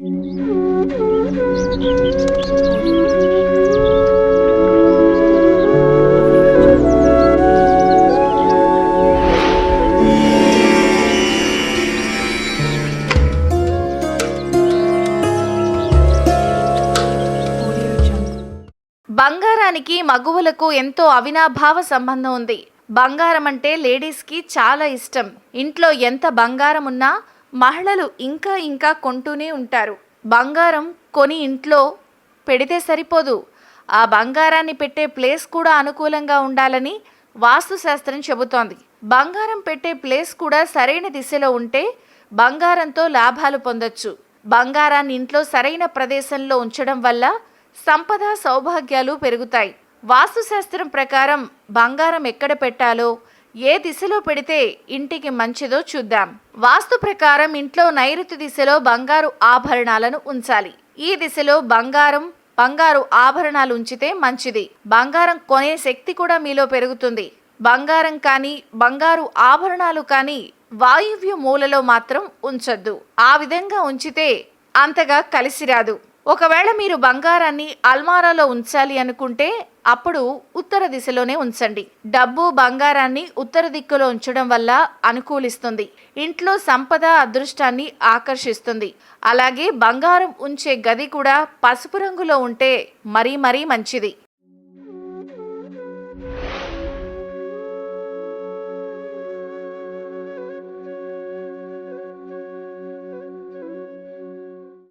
బంగారానికి మగువలకు ఎంతో అవినాభావ సంబంధం ఉంది. బంగారం అంటే లేడీస్కి చాలా ఇష్టం. ఇంట్లో ఎంత బంగారం ఉన్నా మహిళలు ఇంకా ఇంకా కొంటూనే ఉంటారు. బంగారం కొని ఇంట్లో పెడితే సరిపోదు. ఆ బంగారాన్ని పెట్టే ప్లేస్ కూడా అనుకూలంగా ఉండాలని వాస్తుశాస్త్రం చెబుతోంది. బంగారం పెట్టే ప్లేస్ కూడా సరైన దిశలో ఉంటే బంగారంతో లాభాలు పొందొచ్చు. బంగారాన్ని ఇంట్లో సరైన ప్రదేశంలో ఉంచడం వల్ల సంపద సౌభాగ్యాలు పెరుగుతాయి. వాస్తుశాస్త్రం ప్రకారం బంగారం ఎక్కడ పెట్టాలో ఏ దిశలో పెడితే ఇంటికి మంచిదో చూద్దాం. వాస్తు ప్రకారం ఇంట్లో నైరుతి దిశలో బంగారు ఆభరణాలను ఉంచాలి. ఈ దిశలో బంగారం బంగారు ఆభరణాలు ఉంచితే మంచిది. బంగారం కొనే శక్తి కూడా మీలో పెరుగుతుంది. బంగారం కానీ బంగారు ఆభరణాలు కానీ వాయువ్య మూలలో మాత్రం ఉంచొద్దు. ఆ విధంగా ఉంచితే అంతగా కలిసి రాదు. ఒకవేళ మీరు బంగారాన్ని అల్మారాలో ఉంచాలి అనుకుంటే అప్పుడు ఉత్తర దిశలోనే ఉంచండి. డబ్బు బంగారాన్ని ఉత్తర దిక్కులో ఉంచడం వల్ల అనుకూలిస్తుంది. ఇంట్లో సంపద అదృష్టాన్ని ఆకర్షిస్తుంది. అలాగే బంగారం ఉంచే గది కూడా పసుపు రంగులో ఉంటే మరీ మరీ మంచిది.